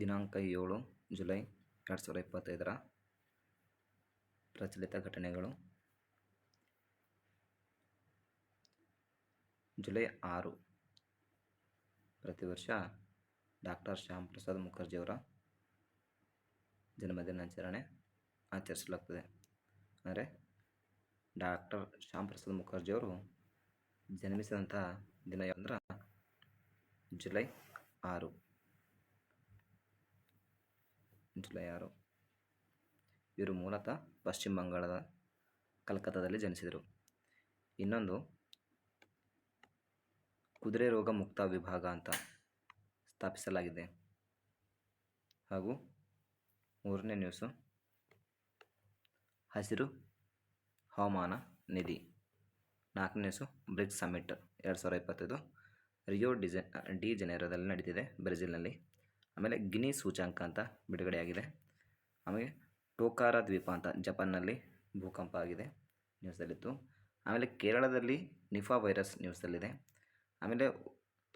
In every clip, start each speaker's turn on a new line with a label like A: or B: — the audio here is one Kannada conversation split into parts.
A: ದಿನಾಂಕ ಏಳು ಜುಲೈ ಎರಡು ಸಾವಿರದ ಇಪ್ಪತ್ತೈದರ ಪ್ರಚಲಿತ ಘಟನೆಗಳು. ಜುಲೈ ಆರು ಪ್ರತಿ ವರ್ಷ ಡಾಕ್ಟರ್ ಶ್ಯಾಮ್ ಪ್ರಸಾದ್ ಮುಖರ್ಜಿಯವರ ಜನ್ಮದಿನಾಚರಣೆ ಆಚರಿಸಲಾಗ್ತದೆ. ಅಂದರೆ ಡಾಕ್ಟರ್ ಶ್ಯಾಮ್ ಪ್ರಸಾದ್ ಮುಖರ್ಜಿಯವರು ಜನ್ಮಿಸಿದಂಥ ದಿನ ಅಂದ್ರೆ ಜುಲೈ ಆರು. ಜುಲೈ ಆರು ಇವರು ಮೂಲತಃ ಪಶ್ಚಿಮ ಬಂಗಾಳದ ಕಲ್ಕತ್ತಾದಲ್ಲಿ ಜನಿಸಿದರು. ಇನ್ನೊಂದು, ಕುದುರೆ ರೋಗ ಮುಕ್ತ ವಿಭಾಗ ಅಂತ ಸ್ಥಾಪಿಸಲಾಗಿದೆ. ಹಾಗೂ ಮೂರನೇ ನ್ಯೂಸು, ಹಸಿರು ಹವಾಮಾನ ನಿಧಿ. ನಾಲ್ಕನೇ ನ್ಯೂಸು, ಬ್ರಿಕ್ಸ್ ಸಮ್ಮಿಟ್. ಎರಡು ಸಾವಿರದ ಇಪ್ಪತ್ತೈದು, ರಿಯೋ ಡಿಜೆ, ಡಿ ಜೆನೇರೋದಲ್ಲಿ ನಡೀತಿದೆ ಬ್ರೆಜಿಲ್ನಲ್ಲಿ. ಆಮೇಲೆ ಗಿನಿ ಸೂಚಾಂಕ ಅಂತ ಬಿಡುಗಡೆಯಾಗಿದೆ. ಆಮೇಲೆ ಟೋಕಾರ ದ್ವೀಪ ಅಂತ ಜಪಾನ್ನಲ್ಲಿ ಭೂಕಂಪ ಆಗಿದೆ ನ್ಯೂಸಲ್ಲಿತ್ತು ಆಮೇಲೆ ಕೇರಳದಲ್ಲಿ ನಿಫಾ ವೈರಸ್ ನ್ಯೂಸಲ್ಲಿದೆ ಆಮೇಲೆ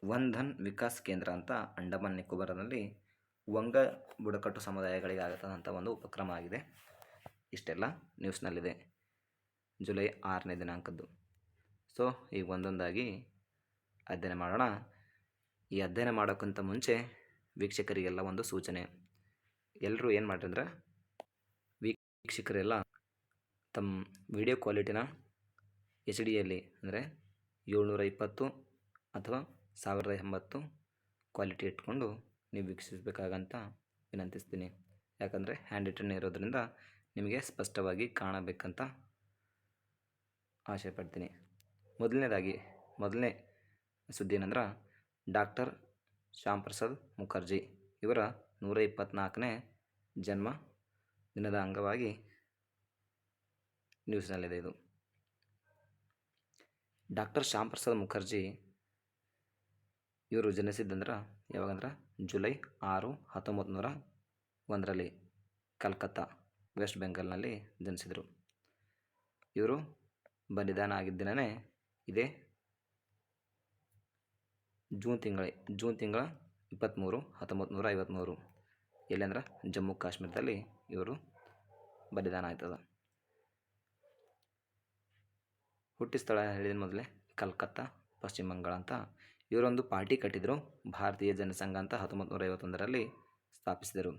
A: ವಂಧನ್ ವಿಕಾಸ್ ಕೇಂದ್ರ ಅಂತ ಅಂಡಮಾನ್ ನಿಕೋಬಾರ್ನಲ್ಲಿ ವಂಗ ಬುಡಕಟ್ಟು ಸಮುದಾಯಗಳಿಗೆ ಆಗತಕ್ಕಂಥ ಒಂದು ಉಪಕ್ರಮ ಆಗಿದೆ. ಇಷ್ಟೆಲ್ಲ ನ್ಯೂಸ್ನಲ್ಲಿದೆ ಜುಲೈ ಆರನೇ ದಿನಾಂಕದ್ದು. ಸೊ, ಈಗ ಒಂದೊಂದಾಗಿ ಅಧ್ಯಯನ ಮಾಡೋಣ. ಈ ಅಧ್ಯಯನ ಮಾಡೋಕ್ಕಿಂತ ಮುಂಚೆ ವೀಕ್ಷಕರಿಗೆಲ್ಲ ಒಂದು ಸೂಚನೆ. ಎಲ್ಲರೂ ಏನು ಮಾಡಿದ್ರೆ ವೀಕ್ಷಕರೆಲ್ಲ ತಮ್ಮ ವಿಡಿಯೋ ಕ್ವಾಲಿಟಿನ ಎಚ್ ಡಿಯಲ್ಲಿ ಅಂದರೆ ಏಳ್ನೂರ ಇಪ್ಪತ್ತು ಅಥವಾ ಸಾವಿರದ ಎಂಬತ್ತು ಕ್ವಾಲಿಟಿ ಇಟ್ಕೊಂಡು ನೀವು ವೀಕ್ಷಿಸಬೇಕಾಗಂತ ವಿನಂತಿಸ್ತೀನಿ. ಯಾಕಂದರೆ ಹ್ಯಾಂಡ್ ರಿಟನ್ ಇರೋದ್ರಿಂದ ನಿಮಗೆ ಸ್ಪಷ್ಟವಾಗಿ ಕಾಣಬೇಕಂತ ಆಶೆ ಪಡ್ತೀನಿ. ಮೊದಲನೇದಾಗಿ, ಮೊದಲನೇ ಸುದ್ದಿ ಏನಂದ್ರೆ ಡಾಕ್ಟರ್ ಶ್ಯಾಮ್ ಪ್ರಸಾದ್ ಮುಖರ್ಜಿ ಇವರ ನೂರ ಇಪ್ಪತ್ತ್ನಾಲ್ಕನೇ ಜನ್ಮ ದಿನದ ಅಂಗವಾಗಿ ನ್ಯೂಸ್ನಲ್ಲಿದೆ ಇದು. ಡಾಕ್ಟರ್ ಶ್ಯಾಮ್ ಪ್ರಸಾದ್ ಮುಖರ್ಜಿ ಇವರು ಜನಿಸಿದ್ದಂದ್ರೆ ಯಾವಾಗಂದ್ರೆ ಜುಲೈ ಆರು ಹತ್ತೊಂಬತ್ತು ನೂರ ಒಂದರಲ್ಲಿ ಕಲ್ಕತ್ತಾ, ವೆಸ್ಟ್ ಬೆಂಗಾಲ್ನಲ್ಲಿ ಜನಿಸಿದರು. ಇವರು ಬಲಿದಾನ ಆಗಿದ್ದಿನೇ ಇದೇ ಜೂನ್ ತಿಂಗಳ ಜೂನ್ ತಿಂಗಳ ಇಪ್ಪತ್ತ್ಮೂರು ಹತ್ತೊಂಬತ್ತು ನೂರ ಐವತ್ತ್ಮೂರು ಎಲ್ಲಂದ್ರೆ ಜಮ್ಮು ಕಾಶ್ಮೀರದಲ್ಲಿ ಇವರು ಬಲಿದಾನ ಆಯ್ತದ. ಹುಟ್ಟಿ ಸ್ಥಳ ಹೇಳಿದ ಮೊದಲೇ ಕಲ್ಕತ್ತಾ, ಪಶ್ಚಿಮ ಬಂಗಾಳ ಅಂತ. ಇವರೊಂದು ಪಾರ್ಟಿ ಕಟ್ಟಿದರು. ಭಾರತೀಯ ಜನಸಂಘ ಅಂತ ಹತ್ತೊಂಬತ್ತು ನೂರ ಐವತ್ತೊಂದರಲ್ಲಿ ಸ್ಥಾಪಿಸಿದರು.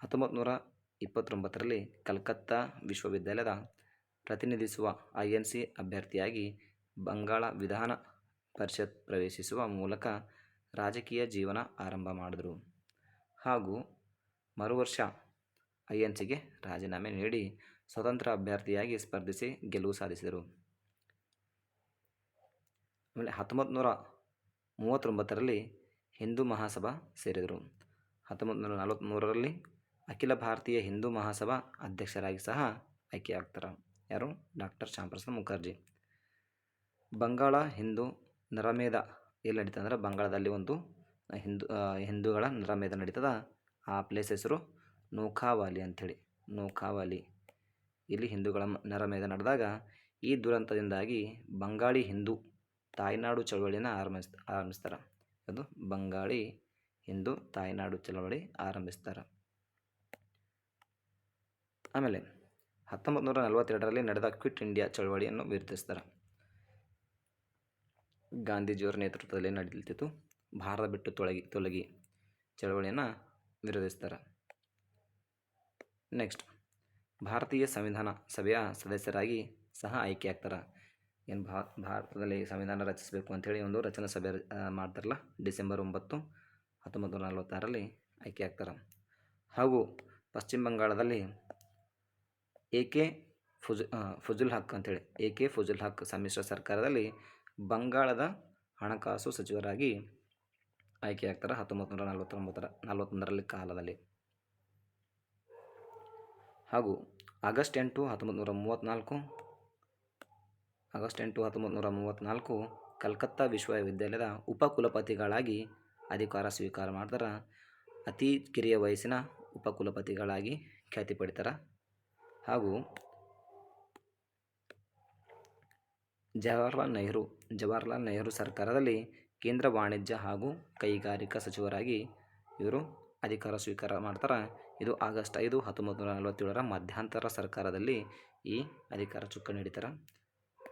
A: ಹತ್ತೊಂಬತ್ತು ನೂರ ಇಪ್ಪತ್ತೊಂಬತ್ತರಲ್ಲಿ ಕಲ್ಕತ್ತಾ ವಿಶ್ವವಿದ್ಯಾಲಯದ ಪ್ರತಿನಿಧಿಸುವ ಐ ಎನ್ ಸಿ ಅಭ್ಯರ್ಥಿಯಾಗಿ ಬಂಗಾಳ ವಿಧಾನ ಪರಿಷತ್ ಪ್ರವೇಶಿಸುವ ಮೂಲಕ ರಾಜಕೀಯ ಜೀವನ ಆರಂಭ ಮಾಡಿದರು. ಹಾಗೂ ಮರುವರ್ಷ ಐ ಎನ್ ಸಿಗೆ ರಾಜೀನಾಮೆ ನೀಡಿ ಸ್ವತಂತ್ರ ಅಭ್ಯರ್ಥಿಯಾಗಿ ಸ್ಪರ್ಧಿಸಿ ಗೆಲುವು ಸಾಧಿಸಿದರು. ಆಮೇಲೆ ಹತ್ತೊಂಬತ್ತು ನೂರ ಮೂವತ್ತೊಂಬತ್ತರಲ್ಲಿ ಹಿಂದೂ ಮಹಾಸಭಾ ಸೇರಿದರು. ಹತ್ತೊಂಬತ್ತು ನೂರ ನಲವತ್ತ್ಮೂರರಲ್ಲಿ ಅಖಿಲ ಭಾರತೀಯ ಹಿಂದೂ ಮಹಾಸಭಾ ಅಧ್ಯಕ್ಷರಾಗಿ ಸಹ ಆಯ್ಕೆಯಾಗ್ತಾರೆ. ಯಾರು? ಡಾಕ್ಟರ್ ಶ್ಯಾಮಪ್ರಸಾದ್ ಮುಖರ್ಜಿ. ಬಂಗಾಳ ಹಿಂದೂ ನರಮೇಧ ಎಲ್ಲಿ ನಡೀತದೆ ಅಂದರೆ ಬಂಗಾಳದಲ್ಲಿ ಒಂದು ಹಿಂದೂ ಹಿಂದೂಗಳ ನರಮೇಧ ನಡೀತದ. ಆ ಪ್ಲೇಸ್ ಹೆಸರು ನೂಖಾವಾಲಿ ಅಂಥೇಳಿ. ನೂಖಾವಾಲಿ ಇಲ್ಲಿ ಹಿಂದೂಗಳ ನರಮೇಧ ನಡೆದಾಗ ಈ ದುರಂತದಿಂದಾಗಿ ಬಂಗಾಳಿ ಹಿಂದೂ ತಾಯ್ನಾಡು ಚಳವಳಿನ ಆರಂಭಿಸ್ ಆರಂಭಿಸ್ತಾರೆ. ಅದು ಬಂಗಾಳಿ ಹಿಂದೂ ತಾಯ್ನಾಡು ಚಳವಳಿ ಆರಂಭಿಸ್ತಾರೆ. ಆಮೇಲೆ ಹತ್ತೊಂಬತ್ತು ನೂರ ನಲವತ್ತೆರಡರಲ್ಲಿ ನಡೆದ ಕ್ವಿಟ್ ಇಂಡಿಯಾ ಚಳವಳಿಯನ್ನು ವಿರೋಧಿಸ್ತಾರೆ ಗಾಂಧೀಜಿಯವರ ನೇತೃತ್ವದಲ್ಲಿ ನಡೆಯುತ್ತಿತ್ತು ಭಾರತ ಬಿಟ್ಟು ತೊಲಗಿ ತೊಲಗಿ ಚಳವಳಿಯನ್ನು ವಿರೋಧಿಸ್ತಾರೆ. ನೆಕ್ಸ್ಟ್, ಭಾರತೀಯ ಸಂವಿಧಾನ ಸಭೆಯ ಸದಸ್ಯರಾಗಿ ಸಹ ಆಯ್ಕೆಯಾಗ್ತಾರೆ. ಏನು ಭಾರತದಲ್ಲಿ ಸಂವಿಧಾನ ರಚಿಸಬೇಕು ಅಂಥೇಳಿ ಒಂದು ರಚನಾ ಸಭೆ ಮಾಡ್ತಾರಲ್ಲ, ಡಿಸೆಂಬರ್ ಒಂಬತ್ತು, ಹತ್ತೊಂಬತ್ತು ನೂರ ನಲವತ್ತಾರರಲ್ಲಿ ಆಯ್ಕೆ ಆಗ್ತಾರೆ ಹಾಗೂ ಪಶ್ಚಿಮ ಬಂಗಾಳದಲ್ಲಿ ಎ ಕೆ ಫುಜ್ ಫುಜುಲ್ ಹಕ್ ಅಂಥೇಳಿ ಎ ಕೆ ಫುಜುಲ್ ಹಕ್ ಸಮ್ಮಿಶ್ರ ಸರ್ಕಾರದಲ್ಲಿ ಬಂಗಾಳದ ಹಣಕಾಸು ಸಚಿವರಾಗಿ ಆಯ್ಕೆಯಾಗ್ತಾರೆ ಹತ್ತೊಂಬತ್ತು ನೂರ ನಲವತ್ತೊಂಬತ್ತರ, ನಲವತ್ತೊಂದರಲ್ಲಿ ಕಾಲದಲ್ಲಿ. ಹಾಗೂ ಆಗಸ್ಟ್ ಎಂಟು ಹತ್ತೊಂಬತ್ತು ನೂರ ಮೂವತ್ತ್ನಾಲ್ಕು, ಆಗಸ್ಟ್ ಎಂಟು ಹತ್ತೊಂಬತ್ತು ನೂರ ಮೂವತ್ತ್ನಾಲ್ಕು ಕಲ್ಕತ್ತಾ ವಿಶ್ವವಿದ್ಯಾಲಯದ ಉಪಕುಲಪತಿಗಳಾಗಿ ಅಧಿಕಾರ ಸ್ವೀಕಾರ ಮಾಡ್ತಾರೆ. ಅತಿ ಕಿರಿಯ ವಯಸ್ಸಿನ ಉಪಕುಲಪತಿಗಳಾಗಿ ಖ್ಯಾತಿ ಪಡಿತಾರೆ. ಹಾಗೂ ಜವಾಹರ್ಲಾಲ್ ನೆಹರು ಜವಾಹರ್ಲಾಲ್ ನೆಹರು ಸರ್ಕಾರದಲ್ಲಿ ಕೇಂದ್ರ ವಾಣಿಜ್ಯ ಹಾಗೂ ಕೈಗಾರಿಕಾ ಸಚಿವರಾಗಿ ಇವರು ಅಧಿಕಾರ ಸ್ವೀಕಾರ ಮಾಡ್ತಾರೆ. ಇದು ಆಗಸ್ಟ್ ಐದು, ಹತ್ತೊಂಬತ್ತು ನೂರ ನಲವತ್ತೇಳರ ಮಧ್ಯಂತರ ಸರ್ಕಾರದಲ್ಲಿ ಈ ಅಧಿಕಾರ ಚುಕ್ಕ ಹಿಡಿತಾರೆ.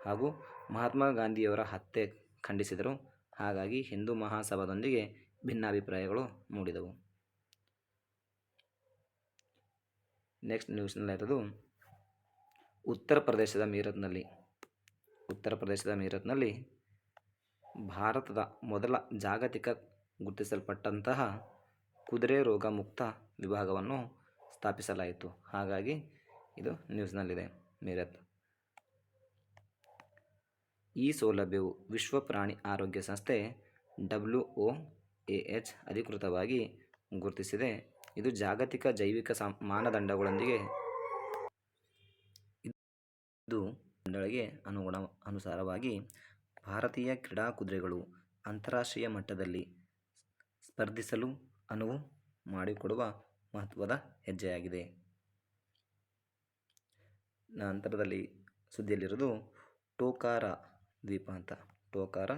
A: ಹಾಗೂ ಮಹಾತ್ಮ ಗಾಂಧಿಯವರ ಹತ್ಯೆ ಖಂಡಿಸಿದರು. ಹಾಗಾಗಿ ಹಿಂದೂ ಮಹಾಸಭಾದೊಂದಿಗೆ ಭಿನ್ನಾಭಿಪ್ರಾಯಗಳು ಮೂಡಿದವು. ನೆಕ್ಸ್ಟ್ ನ್ಯೂಸ್ನಲ್ಲಿ ಇರೋದು ಉತ್ತರ ಪ್ರದೇಶದ ಮೀರತ್ನಲ್ಲಿ ಉತ್ತರ ಪ್ರದೇಶದ ಮೀರತ್ನಲ್ಲಿ ಭಾರತದ ಮೊದಲ ಜಾಗತಿಕ ಗುರುತಿಸಲ್ಪಟ್ಟಂತಹ ಕುದುರೆ ರೋಗ ಮುಕ್ತ ವಿಭಾಗವನ್ನು ಸ್ಥಾಪಿಸಲಾಯಿತು. ಹಾಗಾಗಿ ಇದು ನ್ಯೂಸ್ನಲ್ಲಿದೆ ಮೀರತ್. ಈ ಸೌಲಭ್ಯವು ವಿಶ್ವ ಪ್ರಾಣಿ ಆರೋಗ್ಯ ಸಂಸ್ಥೆ ಡಬ್ಲ್ಯೂ ಒ ಎ ಎಚ್ ಅಧಿಕೃತವಾಗಿ ಗುರುತಿಸಿದೆ. ಇದು ಜಾಗತಿಕ ಜೈವಿಕ ಸಂ, ಮಾನದಂಡಗಳೊಂದಿಗೆ ಇದು ಮಂಡಳಿಗೆ ಅನುಗುಣ, ಅನುಸಾರವಾಗಿ ಭಾರತೀಯ ಕ್ರೀಡಾ ಕುದುರೆಗಳು ಅಂತಾರಾಷ್ಟ್ರೀಯ ಮಟ್ಟದಲ್ಲಿ ಸ್ಪರ್ಧಿಸಲು ಅನುವು ಮಾಡಿಕೊಡುವ ಮಹತ್ವದ ಹೆಜ್ಜೆಯಾಗಿದೆ. ನಂತರದಲ್ಲಿ ಸುದ್ದಿಯಲ್ಲಿರೋದು ಟೋಕಾರ ದ್ವೀಪ ಅಂತ. ಟೋಕಾರ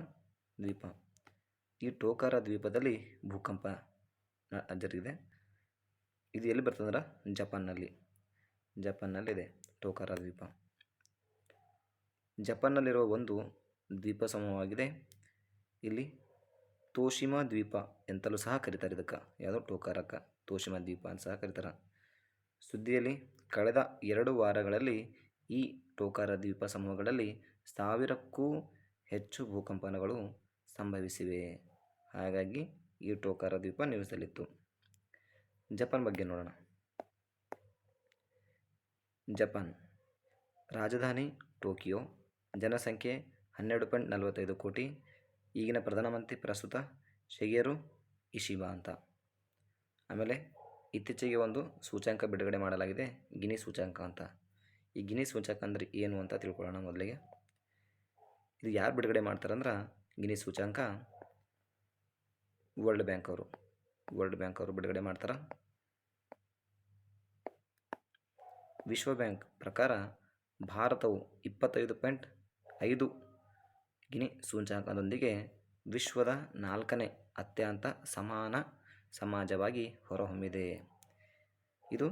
A: ದ್ವೀಪ. ಈ ಟೋಕಾರ ದ್ವೀಪದಲ್ಲಿ ಭೂಕಂಪ ಜರುಗಿದೆ. ಇದು ಎಲ್ಲಿ ಬರ್ತದಂದ್ರೆ ಜಪಾನ್ನಲ್ಲಿ. ಜಪಾನ್ನಲ್ಲಿದೆ ಟೋಕಾರ ದ್ವೀಪ. ಜಪಾನ್ನಲ್ಲಿರುವ ಒಂದು ದ್ವೀಪ ಸಮೂಹವಾಗಿದೆ ಇಲ್ಲಿ ತೋಶಿಮಾ ದ್ವೀಪ ಎಂತಲೂ ಸಹ ಕರೀತಾರೆ ಇದಕ್ಕೆ. ಯಾವುದೋ ಟೋಕಾರಕ್ಕ ತೋಶಿಮಾ ದ್ವೀಪ ಅಂತ ಸಹ ಕರೀತಾರೆ. ಸುದ್ದಿಯಲ್ಲಿ ಕಳೆದ ಎರಡು ವಾರಗಳಲ್ಲಿ ಈ ಟೋಕಾರ ದ್ವೀಪ ಸಮೂಹಗಳಲ್ಲಿ ಸಾವಿರಕ್ಕೂ ಹೆಚ್ಚು ಭೂಕಂಪನಗಳು ಸಂಭವಿಸಿವೆ. ಹಾಗಾಗಿ ಈ ಟೋಕಾರ ದ್ವೀಪ ನ್ಯೂಸಲ್ಲಿತ್ತು ಜಪಾನ್ ಬಗ್ಗೆ ನೋಡೋಣ. ಜಪಾನ್ ರಾಜಧಾನಿ ಟೋಕಿಯೋ ಜನಸಂಖ್ಯೆ ಹನ್ನೆರಡು ಪಾಯಿಂಟ್ ನಲವತ್ತೈದು ಕೋಟಿ. ಈಗಿನ ಪ್ರಧಾನಮಂತ್ರಿ ಪ್ರಸ್ತುತ ಶಿಗೆರು ಇಶಿಬಾ ಅಂತ. ಆಮೇಲೆ ಇತ್ತೀಚೆಗೆ ಒಂದು ಸೂಚ್ಯಾಂಕ ಬಿಡುಗಡೆ ಮಾಡಲಾಗಿದೆ, ಗಿನಿ ಸೂಚ್ಯಾಂಕ ಅಂತ. ಈ ಗಿನಿ ಸೂಚ್ಯಾಂಕ ಅಂದರೆ ಏನು ಅಂತ ತಿಳ್ಕೊಳ್ಳೋಣ ಮೊದಲಿಗೆ. ಇದು ಯಾರು ಬಿಡುಗಡೆ ಮಾಡ್ತಾರಂದ್ರೆ ಗಿನಿ ಸೂಚ್ಯಾಂಕ ವರ್ಲ್ಡ್ ಬ್ಯಾಂಕ್ ಅವರು. ವರ್ಲ್ಡ್ ಬ್ಯಾಂಕ್ ಅವರು ಬಿಡುಗಡೆ ಮಾಡ್ತಾರೆ. ವಿಶ್ವ ಬ್ಯಾಂಕ್ ಪ್ರಕಾರ ಭಾರತವು ಇಪ್ಪತ್ತೈದು ಪಾಯಿಂಟ್ ಐದು. ಗಿನಿ ಸೂಚ್ಯಂಕದೊಂದಿಗೆ ವಿಶ್ವದ ನಾಲ್ಕನೇ ಅತ್ಯಂತ ಸಮಾನ ಸಮಾಜವಾಗಿ ಹೊರಹೊಮ್ಮಿದೆ. ಇದು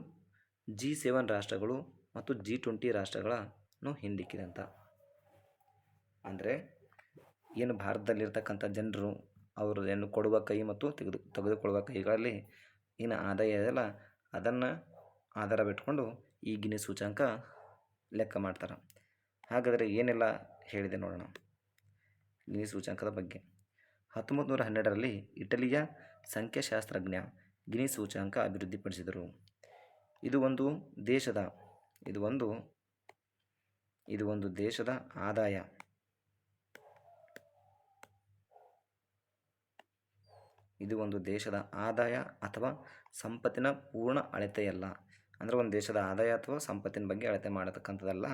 A: ಜಿ ಸೆವೆನ್ ರಾಷ್ಟ್ರಗಳು ಮತ್ತು ಜಿ ಟ್ವೆಂಟಿ ರಾಷ್ಟ್ರಗಳನ್ನು ಹಿಂದಿಕ್ಕಿದಂಥ ಅಂದರೆ ಏನು ಭಾರತದಲ್ಲಿರ್ತಕ್ಕಂಥ ಜನರು ಅವರು ಏನು ಕೊಡುವ ಕೈ ಮತ್ತು ತೆಗೆದು, ತೆಗೆದುಕೊಳ್ಳುವ ಕೈಗಳಲ್ಲಿ ಏನು ಆದಾಯ ಇದೆಯಲ್ಲ, ಅದನ್ನು ಆಧಾರ ಬಿಟ್ಕೊಂಡು ಈ ಗಿನಿ ಲೆಕ್ಕ ಮಾಡ್ತಾರೆ. ಹಾಗಾದರೆ ಏನೆಲ್ಲ ಹೇಳಿದೆ ನೋಡೋಣ. ಗಿನಿ ಸೂಚಾಂಕದ ಬಗ್ಗೆ. ಹತ್ತೊಂಬತ್ತು ನೂರ ಹನ್ನೆರಡರಲ್ಲಿ ಇಟಲಿಯ ಸಂಖ್ಯಾಶಾಸ್ತ್ರಜ್ಞ ಗಿನಿ ಸೂಚಾಂಕ ಅಭಿವೃದ್ಧಿಪಡಿಸಿದರು. ಇದು ಒಂದು ದೇಶದ, ಇದು ಒಂದು ಇದು ಒಂದು ದೇಶದ ಆದಾಯ. ಇದು ಒಂದು ದೇಶದ ಆದಾಯ ಅಥವಾ ಸಂಪತ್ತಿನ ಪೂರ್ಣ ಅಳತೆಯಲ್ಲ. ಅಂದರೆ ಒಂದು ದೇಶದ ಆದಾಯ ಅಥವಾ ಸಂಪತ್ತಿನ ಬಗ್ಗೆ ಅಳತೆ ಮಾಡತಕ್ಕಂಥದ್ದಲ್ಲ.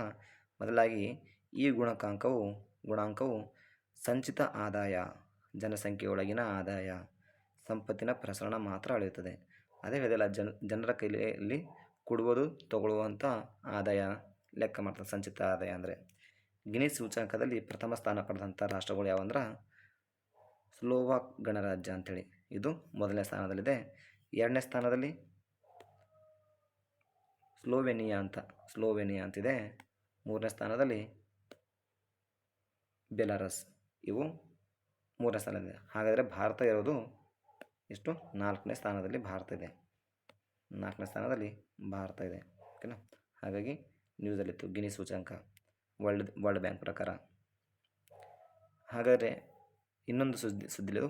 A: ಬದಲಾಗಿ ಈ ಗುಣಕಾಂಕವು ಗುಣಾಂಕವು ಸಂಚಿತ ಆದಾಯ ಜನಸಂಖ್ಯೆಯೊಳಗಿನ ಆದಾಯ, ಸಂಪತ್ತಿನ ಪ್ರಸರಣ ಮಾತ್ರ ಅಳೆಯುತ್ತದೆ. ಅದೇ ಹೇಳಿದಲ್ಲ ಜನ, ಜನರ ಕೈಯಲ್ಲಿ ಕೊಡುವುದು ತಗೊಳ್ಳುವಂಥ ಆದಾಯ ಲೆಕ್ಕ ಮಾಡ್ತಾರೆ, ಸಂಚಿತ ಆದಾಯ ಅಂದರೆ. ಗಿನಿ ಸೂಚಾಂಕದಲ್ಲಿ ಪ್ರಥಮ ಸ್ಥಾನ ಪಡೆದಂಥ ರಾಷ್ಟ್ರಗಳು ಯಾವಂದ್ರೆ? ಸ್ಲೋವಾಕ್ ಗಣರಾಜ್ಯ ಅಂಥೇಳಿ. ಇದು ಮೊದಲನೇ ಸ್ಥಾನದಲ್ಲಿದೆ. ಎರಡನೇ ಸ್ಥಾನದಲ್ಲಿ ಸ್ಲೋವೆನಿಯಾ ಅಂತ, ಸ್ಲೋವೆನಿಯಾ ಅಂತಿದೆ. ಮೂರನೇ ಸ್ಥಾನದಲ್ಲಿ ಬೆಲಾರಸ್ ಇವು ಮೂರನೇ ಸ್ಥಾನದಲ್ಲಿದೆ ಹಾಗಾದರೆ ಭಾರತ ಇರೋದು ಎಷ್ಟು? ನಾಲ್ಕನೇ ಸ್ಥಾನದಲ್ಲಿ ಭಾರತ ಇದೆ. ನಾಲ್ಕನೇ ಸ್ಥಾನದಲ್ಲಿ ಭಾರತ ಇದೆ. ಓಕೆನಾ? ಹಾಗಾಗಿ ನ್ಯೂಸಲ್ಲಿತ್ತು ಗಿನಿ ಸೂಚ್ಯಂಕ ವರ್ಲ್ಡ್ ವರ್ಲ್ಡ್ ಬ್ಯಾಂಕ್ ಪ್ರಕಾರ. ಹಾಗಾದರೆ ಇನ್ನೊಂದು ಸುದ್ದಿ ಸುದ್ದಿಲಿದು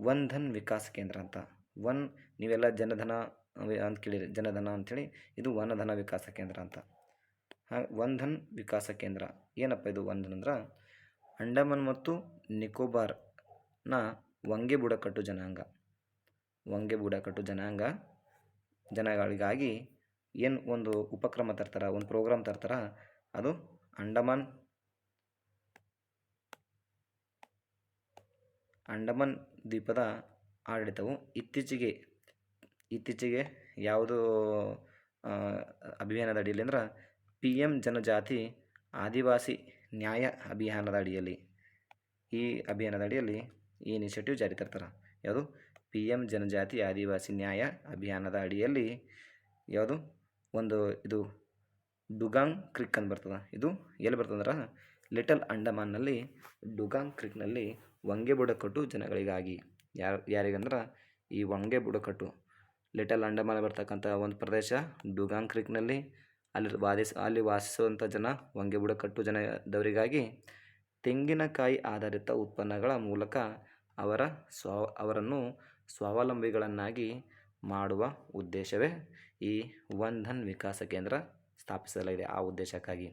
A: ವನ್ ಧನ್ ವಿಕಾಸ್ ಕೇಂದ್ರ ಅಂತ. ವನ್ ನೀವೆಲ್ಲ ಜನಧನ ಅಂತ ಕೇಳಿರಿ. ಜನಧನ ಅಂಥೇಳಿ ಇದು ವನಧನ ವಿಕಾಸ ಕೇಂದ್ರ ಅಂತ. ಹಾಗೆ ವನ್ ಧನ್ ವಿಕಾಸ ಕೇಂದ್ರ. ಏನಪ್ಪ ಇದು ಧನ್ ಅಂದ್ರೆ? ಅಂಡಮಾನ್ ಮತ್ತು ನಿಕೋಬಾರ್ನ ವಂಗೆ ಬುಡಕಟ್ಟು ಜನಾಂಗ. ವಂಗೆ ಬುಡಕಟ್ಟು ಜನಾಂಗ ಜನಗಳಿಗಾಗಿ ಏನು ಒಂದು ಉಪಕ್ರಮ ತರ್ತಾರೆ, ಒಂದು ಪ್ರೋಗ್ರಾಮ್ ತರ್ತಾರೆ, ಅದು ಅಂಡಮಾನ್ ಅಂಡಮಾನ್ ದ್ವೀಪದ ಆಡಳಿತವು ಇತ್ತೀಚೆಗೆ ಇತ್ತೀಚೆಗೆ ಯಾವುದು ಅಭಿಯಾನದ ಅಡಿಯಲ್ಲಿ ಅಂದ್ರೆ ಪಿ ಎಂ ಜನಜಾತಿ ಆದಿವಾಸಿ ನ್ಯಾಯ ಅಭಿಯಾನದ ಅಡಿಯಲ್ಲಿ. ಈ ಅಭಿಯಾನದ ಅಡಿಯಲ್ಲಿ ಈ ಇನಿಷಿಯೇಟಿವ್ ಜಾರಿ ತರ್ತಾರೆ. ಯಾವುದು? ಪಿ ಎಂ ಜನಜಾತಿ ಆದಿವಾಸಿ ನ್ಯಾಯ ಅಭಿಯಾನದ ಅಡಿಯಲ್ಲಿ ಯಾವುದು? ಒಂದು ಇದು ಡುಗಾಂಗ್ ಕ್ರಿಕ್ ಅಂತ ಬರ್ತದೆ. ಇದು ಎಲ್ಲಿ ಬರ್ತದಂದ್ರೆ ಲಿಟಲ್ ಅಂಡಮಾನ್ನಲ್ಲಿ ಡುಗಾಂಗ್ ಕ್ರಿಕ್ನಲ್ಲಿ ವಂಗೆ ಬುಡಕಟ್ಟು ಜನಗಳಿಗಾಗಿ. ಯಾರು, ಯಾರಿಗಂದ್ರೆ ಈ ವಂಗೆ ಬುಡಕಟ್ಟು. ಲಿಟಲ್ ಅಂಡಮಾನ್ ಬರ್ತಕ್ಕಂಥ ಒಂದು ಪ್ರದೇಶ ಡುಗಾಂಗ್ ಕ್ರಿಕ್ನಲ್ಲಿ ಅಲ್ಲಿ ವಾದಿಸ್, ಅಲ್ಲಿ ವಾಸಿಸುವಂಥ ಜನ, ಹೊಂಗೆ ಬುಡಕಟ್ಟು ಜನದವರಿಗಾಗಿ ತೆಂಗಿನಕಾಯಿ ಆಧಾರಿತ ಉತ್ಪನ್ನಗಳ ಮೂಲಕ ಅವರ ಸ್ವ, ಅವರನ್ನು ಸ್ವಾವಲಂಬಿಗಳನ್ನಾಗಿ ಮಾಡುವ ಉದ್ದೇಶವೇ ಈ ಧನ್ ವಿಕಾಸ ಕೇಂದ್ರ ಸ್ಥಾಪಿಸಲಾಗಿದೆ. ಆ ಉದ್ದೇಶಕ್ಕಾಗಿ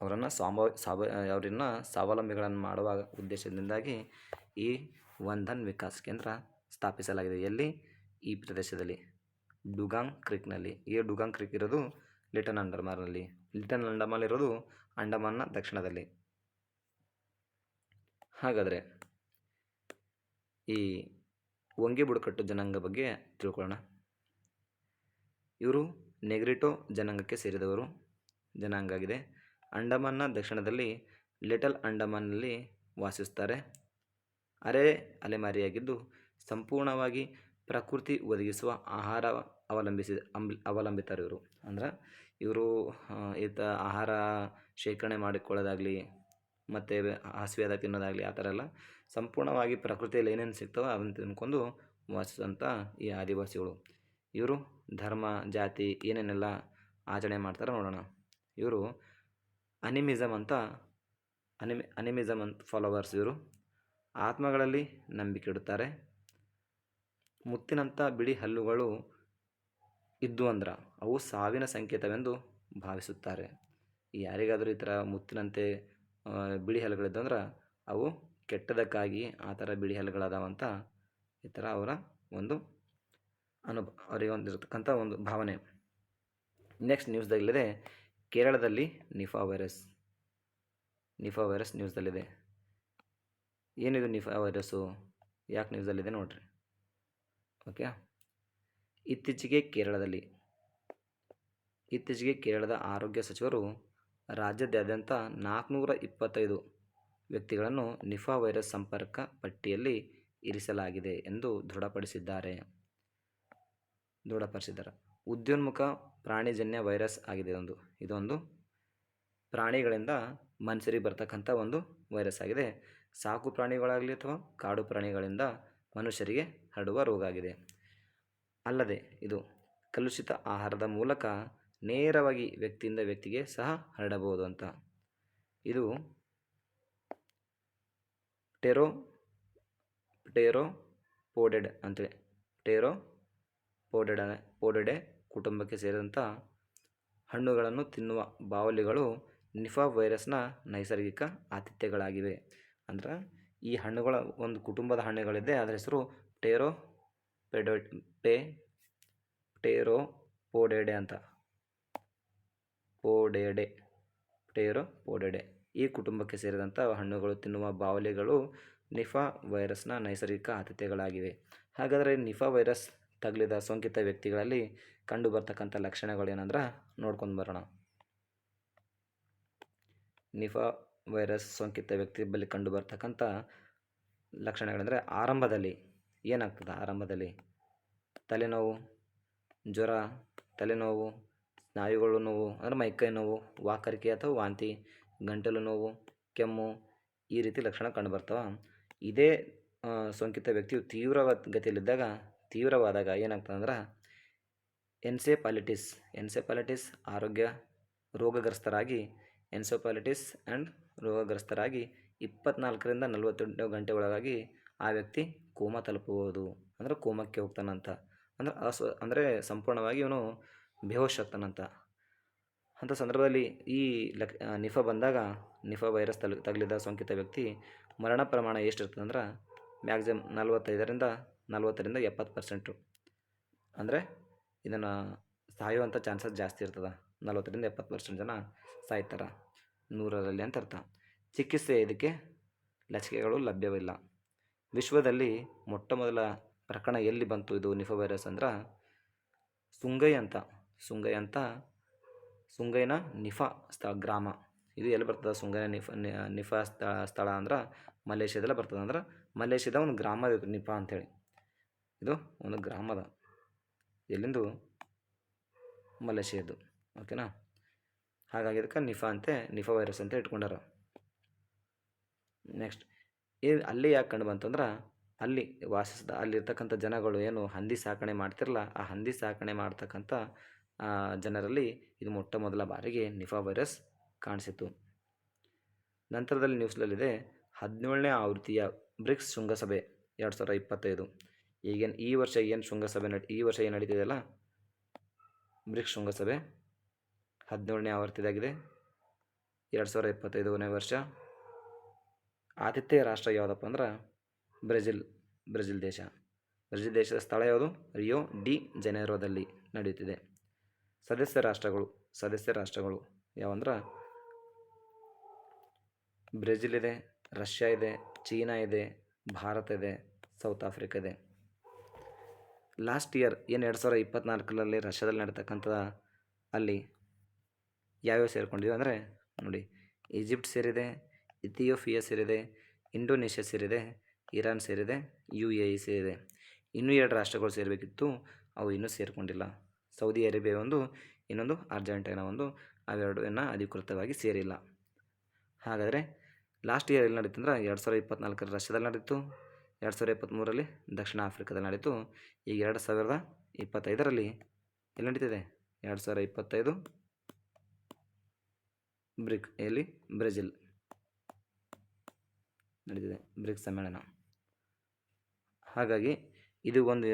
A: ಅವರನ್ನು ಸ್ವಾಮ ಸ್ವಾವ ಅವರನ್ನು ಸ್ವಾವಲಂಬಿಗಳನ್ನು ಮಾಡುವ ಉದ್ದೇಶದಿಂದಾಗಿ ಈ ಧನ್ ವಿಕಾಸ್ ಕೇಂದ್ರ ಸ್ಥಾಪಿಸಲಾಗಿದೆ. ಎಲ್ಲಿ? ಈ ಪ್ರದೇಶದಲ್ಲಿ. ಡುಗಾಂಗ್ ಕ್ರಿಕ್ನಲ್ಲಿ. ಈ ಡುಗಾಂಗ್ ಕ್ರಿಕ್ ಇರೋದು ಲಿಟನ್ ಅಂಡಮಾನಲ್ಲಿ ಲಿಟನ್ ಅಂಡಮಾನ್ ಇರೋದು ಅಂಡಮಾನ್ನ ದಕ್ಷಿಣದಲ್ಲಿ. ಹಾಗಾದರೆ ಈ ವಂಗೆ ಬುಡಕಟ್ಟು ಜನಾಂಗ ಬಗ್ಗೆ ತಿಳ್ಕೊಳ್ಳೋಣ. ಇವರು ನೆಗ್ರಿಟೋ ಜನಾಂಗಕ್ಕೆ ಸೇರಿದವರು. ಜನಾಂಗ ಆಗಿದೆ. ಅಂಡಮಾನ್ನ ದಕ್ಷಿಣದಲ್ಲಿ ಲಿಟಲ್ ಅಂಡಮಾನ್ನಲ್ಲಿ ವಾಸಿಸುತ್ತಾರೆ ಅರೆ ಅಲೆಮಾರಿಯಾಗಿದ್ದು ಸಂಪೂರ್ಣವಾಗಿ ಪ್ರಕೃತಿ ಒದಗಿಸುವ ಆಹಾರ ಅವಲಂಬಿಸಿ, ಅಂಬ್, ಅವಲಂಬಿತರು ಇವರು. ಅಂದ್ರೆ ಇವರು ಈತ ಆಹಾರ ಶೇಖರಣೆ ಮಾಡಿಕೊಳ್ಳೋದಾಗಲಿ, ಮತ್ತು ಹಸಿವಾದಾಗ ತಿನ್ನೋದಾಗಲಿ, ಆ ಥರ ಎಲ್ಲ ಸಂಪೂರ್ಣವಾಗಿ ಪ್ರಕೃತಿಯಲ್ಲಿ ಏನೇನು ಸಿಗ್ತವೋ ಅದನ್ನು ತಿನ್ಕೊಂಡು ವಾಸಿಸುವಂಥ ಈ ಆದಿವಾಸಿಗಳು. ಇವರು ಧರ್ಮ, ಜಾತಿ ಏನೇನೆಲ್ಲ ಆಚರಣೆ ಮಾಡ್ತಾರೆ ನೋಡೋಣ. ಇವರು ಅನಿಮಿಸಮ್ ಅಂತ, ಅನಿಮಿ ಅನಿಮಿಸಮ್ ಅಂತ ಫಾಲೋವರ್ಸ್ ಇವರು. ಆತ್ಮಗಳಲ್ಲಿ ನಂಬಿಕೆ ಇಡುತ್ತಾರೆ ಮುತ್ತಿನಂಥ ಬಿಳಿ ಹಲ್ಲುಗಳು ಇದ್ದು ಅಂದ್ರೆ ಅವು ಸಾವಿನ ಸಂಕೇತವೆಂದು ಭಾವಿಸುತ್ತಾರೆ. ಯಾರಿಗಾದರೂ ಈ ಥರ ಮುತ್ತಿನಂತೆ ಬಿಳಿ ಹಲ್ಲುಗಳಿದ್ದು ಅಂದ್ರೆ ಅವು ಕೆಟ್ಟದಕ್ಕಾಗಿ ಆ ಥರ ಬಿಳಿ ಹಲ್ಲುಗಳದಾವಂತ ಈ ಥರ ಅವರ ಒಂದು ಅನುಭವ ಅವರಿಗೆ ಒಂದಿರತಕ್ಕಂಥ ಒಂದು ಭಾವನೆ. ನೆಕ್ಸ್ಟ್ ನ್ಯೂಸ್ದಲ್ಲಿದೆ, ಕೇರಳದಲ್ಲಿ ನಿಫಾ ವೈರಸ್. ನಿಫಾ ವೈರಸ್ ನ್ಯೂಸ್ದಲ್ಲಿದೆ. ಏನಿದು ನಿಫಾ ವೈರಸ್ಸು? ಯಾಕೆ ನ್ಯೂಸಲ್ಲಿದೆ ನೋಡ್ರಿ. ಓಕೆ ಇತ್ತೀಚೆಗೆ ಕೇರಳದಲ್ಲಿ. ಇತ್ತೀಚೆಗೆ ಕೇರಳದ ಆರೋಗ್ಯ ಸಚಿವರು ರಾಜ್ಯದಾದ್ಯಂತ ನಾಲ್ಕುನೂರ ಇಪ್ಪತ್ತೈದು ವ್ಯಕ್ತಿಗಳನ್ನು ನಿಫಾ ವೈರಸ್ ಸಂಪರ್ಕ ಪಟ್ಟಿಯಲ್ಲಿ ಇರಿಸಲಾಗಿದೆ ಎಂದು ದೃಢಪಡಿಸಿದ್ದಾರೆ. ದೃಢಪಡಿಸಿದ್ದಾರೆ. ಉದ್ಯೋನ್ಮುಖ ಪ್ರಾಣಿಜನ್ಯ ವೈರಸ್ ಆಗಿದೆ ಇದೊಂದು ಇದೊಂದು ಪ್ರಾಣಿಗಳಿಂದ ಮನುಷ್ಯರಿಗೆ ಬರ್ತಕ್ಕಂಥ ಒಂದು ವೈರಸ್ ಆಗಿದೆ. ಸಾಕು ಪ್ರಾಣಿಗಳಾಗಲಿ ಅಥವಾ ಕಾಡು ಪ್ರಾಣಿಗಳಿಂದ ಮನುಷ್ಯರಿಗೆ ಹರಡುವ ರೋಗ ಆಗಿದೆ ಅಲ್ಲದೆ ಇದು ಕಲುಷಿತ ಆಹಾರದ ಮೂಲಕ ನೇರವಾಗಿ ವ್ಯಕ್ತಿಯಿಂದ ವ್ಯಕ್ತಿಗೆ ಸಹ ಹರಡಬಹುದು ಅಂತ. ಇದು ಟೆರೋ ಟೆರೋ ಪೋಡೆಡ್ ಅಂತೇಳಿ ಟೆರೋ ಪೋಡೆಡ ಪೋಡೆಡೆ ಕುಟುಂಬಕ್ಕೆ ಸೇರಿದಂಥ ಹಣ್ಣುಗಳನ್ನು ತಿನ್ನುವ ಬಾವಲಿಗಳು ನಿಫಾ ವೈರಸ್ನ ನೈಸರ್ಗಿಕ ಆತಿಥ್ಯಗಳಾಗಿವೆ. ಅಂದ್ರೆ ಈ ಹಣ್ಣುಗಳ ಒಂದು ಕುಟುಂಬದ ಹಣ್ಣುಗಳಿದೆ, ಅದರ ಹೆಸರು ಟೇರೋ ಪೆಡೋ ಪೇ ಟೇರೋ ಪೋಡೆಡೆ ಅಂತ. ಪೋಡೆಡೆ ಟೇರೋ ಪೋಡೆಡೆ. ಈ ಕುಟುಂಬಕ್ಕೆ ಸೇರಿದಂಥ ಹಣ್ಣುಗಳು, ತಿನ್ನುವ ಬಾವಲಿಗಳು ನಿಫಾ ವೈರಸ್ನ ನೈಸರ್ಗಿಕ ಆತಿಥ್ಯಗಳಾಗಿವೆ. ಹಾಗಾದರೆ ನಿಫಾ ವೈರಸ್ ತಗಲಿದ ಸೋಂಕಿತ ವ್ಯಕ್ತಿಗಳಲ್ಲಿ ಕಂಡುಬರ್ತಕ್ಕಂಥ ಲಕ್ಷಣಗಳು ಏನಂದ್ರೆ ನೋಡ್ಕೊಂಡು ಬರೋಣ. ನಿಫಾ ವೈರಸ್ ಸೋಂಕಿತ ವ್ಯಕ್ತಿ ಬಳಿ ಕಂಡುಬರ್ತಕ್ಕಂಥ ಲಕ್ಷಣಗಳೆಂದರೆ ಆರಂಭದಲ್ಲಿ ಏನಾಗ್ತದೆ ಆರಂಭದಲ್ಲಿ? ತಲೆನೋವು, ಜ್ವರ, ತಲೆನೋವು, ಸ್ನಾಯುಗಳು ನೋವು, ಅಂದರೆ ಮೈಕೈ ನೋವು, ವಾಕರಿಕೆ ಅಥವಾ ವಾಂತಿ, ಗಂಟಲು ನೋವು, ಕೆಮ್ಮು, ಈ ರೀತಿ ಲಕ್ಷಣ ಕಂಡುಬರ್ತವೆ. ಇದೇ ಸೋಂಕಿತ ವ್ಯಕ್ತಿಯು ತೀವ್ರವಾದ ಗತಿಯಲ್ಲಿದ್ದಾಗ ತೀವ್ರವಾದಾಗ ಏನಾಗ್ತದೆ ಅಂದ್ರೆ ಎನ್ಸೆಪಾಲಿಟಿಸ್ ಎನ್ಸೆಪಾಲಿಟಿಸ್ ಆರೋಗ್ಯ ರೋಗಗ್ರಸ್ತರಾಗಿ ಎನ್ಸೆಪಾಲಿಟಿಸ್ ಆ್ಯಂಡ್ ರೋಗಗ್ರಸ್ತರಾಗಿ ಇಪ್ಪತ್ನಾಲ್ಕರಿಂದ ನಲವತ್ತೆಂಟು ಗಂಟೆ ಒಳಗಾಗಿ ಆ ವ್ಯಕ್ತಿ ಕೋಮ ತಲುಪಬಹುದು ಅಂದರೆ ಕೋಮಕ್ಕೆ ಹೋಗ್ತಾನಂತ, ಅಂದ್ರೆ ಅಸ್ವ ಅಂದರೆ ಸಂಪೂರ್ಣವಾಗಿ ಇವನು ಬೇಹೋಶ್ ಆಗ್ತಾನಂತ. ಅಂಥ ಸಂದರ್ಭದಲ್ಲಿ ಈ ಲಕ್ ನಿಫ ಬಂದಾಗ ನಿಫಾ ವೈರಸ್ ತಲು, ತಗಲಿದ ಸೋಂಕಿತ ವ್ಯಕ್ತಿ ಮರಣ ಪ್ರಮಾಣ ಎಷ್ಟಿರ್ತದೆ ಅಂದ್ರೆ ಮ್ಯಾಕ್ಸಿಮಮ್ ನಲವತ್ತೈದರಿಂದ ನಲ್ವತ್ತರಿಂದ ಎಪ್ಪತ್ತು ಪರ್ಸೆಂಟು ಅಂದರೆ ಇದನ್ನು ಸಾಯುವಂಥ ಚಾನ್ಸಸ್ ಜಾಸ್ತಿ ಇರ್ತದೆ. ನಲ್ವತ್ತರಿಂದ ಎಪ್ಪತ್ತು ಪರ್ಸೆಂಟ್ ಜನ ಸಾಯ್ತಾರೆ ನೂರರಲ್ಲಿ ಅಂತ ಅರ್ಥ. ಚಿಕಿತ್ಸೆ ಇದಕ್ಕೆ ಲಸಿಕೆಗಳು ಲಭ್ಯವಿಲ್ಲ. ವಿಶ್ವದಲ್ಲಿ ಮೊಟ್ಟ ಮೊದಲ ಪ್ರಕರಣ ಎಲ್ಲಿ ಬಂತು ಇದು ನಿಫಾ ವೈರಸ್ ಅಂದ್ರೆ ಸುಂಗೈ ಅಂತ. ಸುಂಗೈ ಅಂತ ಸುಂಗೈನ ನಿಫಾ ಸ್ಥಳ, ಗ್ರಾಮ. ಇದು ಎಲ್ಲಿ ಬರ್ತದೆ? ಸುಂಗೈನ ನಿಫಾ ನಿಫಾ ಸ್ಥಳ ಸ್ಥಳ ಅಂದ್ರೆ ಮಲೇಷ್ಯಾದಲ್ಲೇ ಬರ್ತದೆ. ಅಂದ್ರೆ ಮಲೇಷ್ಯಾದ ಒಂದು ಗ್ರಾಮ ಇದು ನಿಫಾ ಅಂಥೇಳಿ ಇದು ಒಂದು ಗ್ರಾಮದ. ಎಲ್ಲಿಂದು? ಮಲೇಷ್ಯಾದ್ದು ಓಕೆನಾ ಹಾಗಾಗಿ ಇದಕ್ಕೆ ನಿಫಾ ಅಂತೆ, ನಿಫಾ ವೈರಸ್ ಅಂತ ಇಟ್ಕೊಂಡಾರ. ನೆಕ್ಸ್ಟ್ ಇದು ಅಲ್ಲಿ ಯಾಕೆ ಕಂಡು ಬಂತಂದ್ರೆ ಅಲ್ಲಿ ವಾಸಿಸಿದ, ಅಲ್ಲಿರ್ತಕ್ಕಂಥ ಜನಗಳು ಏನು ಹಂದಿ ಸಾಕಣೆ ಮಾಡ್ತಿರಲ್ಲ ಆ ಹಂದಿ ಸಾಕಣೆ ಮಾಡ್ತಕ್ಕಂಥ ಜನರಲ್ಲಿ ಇದು ಮೊಟ್ಟ ಮೊದಲ ಬಾರಿಗೆ ನಿಫಾ ವೈರಸ್ ಕಾಣಿಸಿತು ನಂತರದಲ್ಲಿ ನ್ಯೂಸ್ನಲ್ಲಿದೆ ಹದಿನೇಳನೇ ಆವೃತ್ತಿಯ ಬ್ರಿಕ್ಸ್ ಶೃಂಗಸಭೆ ಎರಡು ಸಾವಿರದ ಇಪ್ಪತ್ತೈದು. ಈಗೇನು ಈ ವರ್ಷ ಏನು ಶೃಂಗಸಭೆ ನಡಿ, ಈ ವರ್ಷ ಏನು ನಡೀತಿದೆಯಲ್ಲ? ಬ್ರಿಕ್ಸ್ ಶೃಂಗಸಭೆ ಹದಿನೇಳನೇ ಆವೃತ್ತಿದಾಗಿದೆ. ಎರಡು ಸಾವಿರದ ಇಪ್ಪತ್ತೈದನೇ ವರ್ಷ. ಆತಿಥ್ಯ ರಾಷ್ಟ್ರ ಯಾವುದಪ್ಪ ಅಂದ್ರೆ ಬ್ರೆಜಿಲ್ ಬ್ರೆಜಿಲ್ ದೇಶ. ಬ್ರೆಜಿಲ್ ದೇಶದ ಸ್ಥಳ ಯಾವುದು? ರಿಯೋ ಡಿ ಜೆನೇರೋದಲ್ಲಿ ನಡೆಯುತ್ತಿದೆ. ಸದಸ್ಯ ರಾಷ್ಟ್ರಗಳು ಸದಸ್ಯ ರಾಷ್ಟ್ರಗಳು ಯಾವಂದ್ರೆ ಬ್ರೆಜಿಲ್ ಇದೆ, ರಷ್ಯಾ ಇದೆ, ಚೀನಾ ಇದೆ, ಭಾರತ ಇದೆ, ಸೌತ್ ಆಫ್ರಿಕಾ ಇದೆ. ಲಾಸ್ಟ್ ಇಯರ್, ಏನು ಎರಡು ಸಾವಿರದ ಇಪ್ಪತ್ನಾಲ್ಕರಲ್ಲಿ ರಷ್ಯಾದಲ್ಲಿ ನಡೀತಕ್ಕಂಥ ಅಲ್ಲಿ ಯಾವ್ಯಾವ ಸೇರಿಕೊಂಡಿದ್ವಿ ಅಂದರೆ ನೋಡಿ ಈಜಿಪ್ಟ್ ಸೇರಿದೆ ಇಥಿಯೋಪಿಯಾ ಸೇರಿದೆ, ಇಂಡೋನೇಷ್ಯಾ ಸೇರಿದೆ, ಇರಾನ್ ಸೇರಿದೆ ಯು ಎ ಇ ಸೇರಿದೆ. ಇನ್ನೂ ಎರಡು ರಾಷ್ಟ್ರಗಳು ಸೇರಬೇಕಿತ್ತು, ಅವು ಇನ್ನೂ ಸೇರಿಕೊಂಡಿಲ್ಲ. ಸೌದಿ ಅರೇಬಿಯಾ ಒಂದು, ಇನ್ನೊಂದು ಅರ್ಜೆಂಟೈನಾ ಒಂದು ಅವೆರಡು ಅಧಿಕೃತವಾಗಿ ಸೇರಿಲ್ಲ. ಹಾಗಾದರೆ ಲಾಸ್ಟ್ ಇಯರ್ ಎಲ್ಲಿ ನಡೀತು ಅಂದ್ರೆ ಎರಡು ಸಾವಿರದ ಇಪ್ಪತ್ನಾಲ್ಕರ ರಷ್ಯಾದಲ್ಲಿ ನಡೀತು, ಎರಡು ಸಾವಿರದ ಇಪ್ಪತ್ತ್ಮೂರರಲ್ಲಿ ದಕ್ಷಿಣ ಆಫ್ರಿಕಾದಲ್ಲಿ ನಡೀತು, ಈಗ ಎರಡು ಸಾವಿರದ ಇಪ್ಪತ್ತೈದರಲ್ಲಿ ಎಲ್ಲಿ ನಡೀತಿದೆ? ಎರಡು ಸಾವಿರದ ಇಪ್ಪತ್ತೈದು ಬ್ರಿಕ್, ಎಲ್ಲಿ? ಬ್ರೆಜಿಲ್. ನಡೀತಿದೆ, ಬ್ರಿಕ್ಸ್ ಸಮ್ಮೇಳನ. ಹಾಗಾಗಿ ಇದು ಒಂದು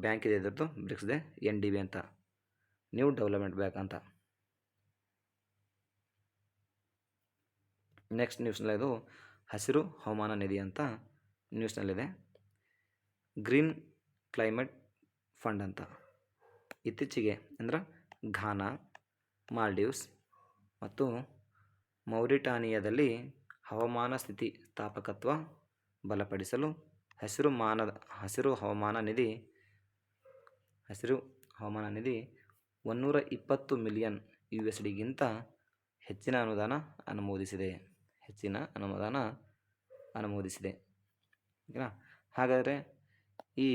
A: ಬ್ಯಾಂಕ್ ಇದೆ ಇದ್ರದ್ದು, ಬ್ರಿಕ್ಸ್ದೆ ಎನ್ ಡಿ ಬಿ ಅಂತ. ನ್ಯೂ ಡೆವಲಪ್ಮೆಂಟ್ ಬ್ಯಾಂಕ್ ಅಂತ. ನೆಕ್ಸ್ಟ್ ನ್ಯೂಸ್ನಲ್ಲಿ ಇದು ಹಸಿರು ಹವಾಮಾನ ನಿಧಿ ಅಂತ ನ್ಯೂಸ್ನಲ್ಲಿದೆ. ಗ್ರೀನ್ ಕ್ಲೈಮೇಟ್ ಫಂಡ್ ಅಂತ. ಇತ್ತೀಚೆಗೆ ಅಂದ್ರೆ ಘಾನಾ, ಮಾಲ್ಡೀವ್ಸ್ ಮತ್ತು ಮೌರಿಟಾನಿಯಾದಲ್ಲಿ ಹವಾಮಾನ ಸ್ಥಿತಿ ಸ್ಥಾಪಕತ್ವ ಬಲಪಡಿಸಲು ಹಸಿರು ಮಾನದ ಹಸಿರು ಹವಾಮಾನ ನಿಧಿ, ಹಸಿರು ಹವಾಮಾನ ನಿಧಿ ಒನ್ನೂರ ಇಪ್ಪತ್ತು ಮಿಲಿಯನ್ ಯು ಎಸ್ ಡಿಗಿಂತ ಹೆಚ್ಚಿನ ಅನುದಾನ ಅನುಮೋದಿಸಿದೆ. ಹೆಚ್ಚಿನ ಅನುದಾನ ಅನುಮೋದಿಸಿದೆ. ಓಕೆನಾ? ಹಾಗಾದರೆ ಈ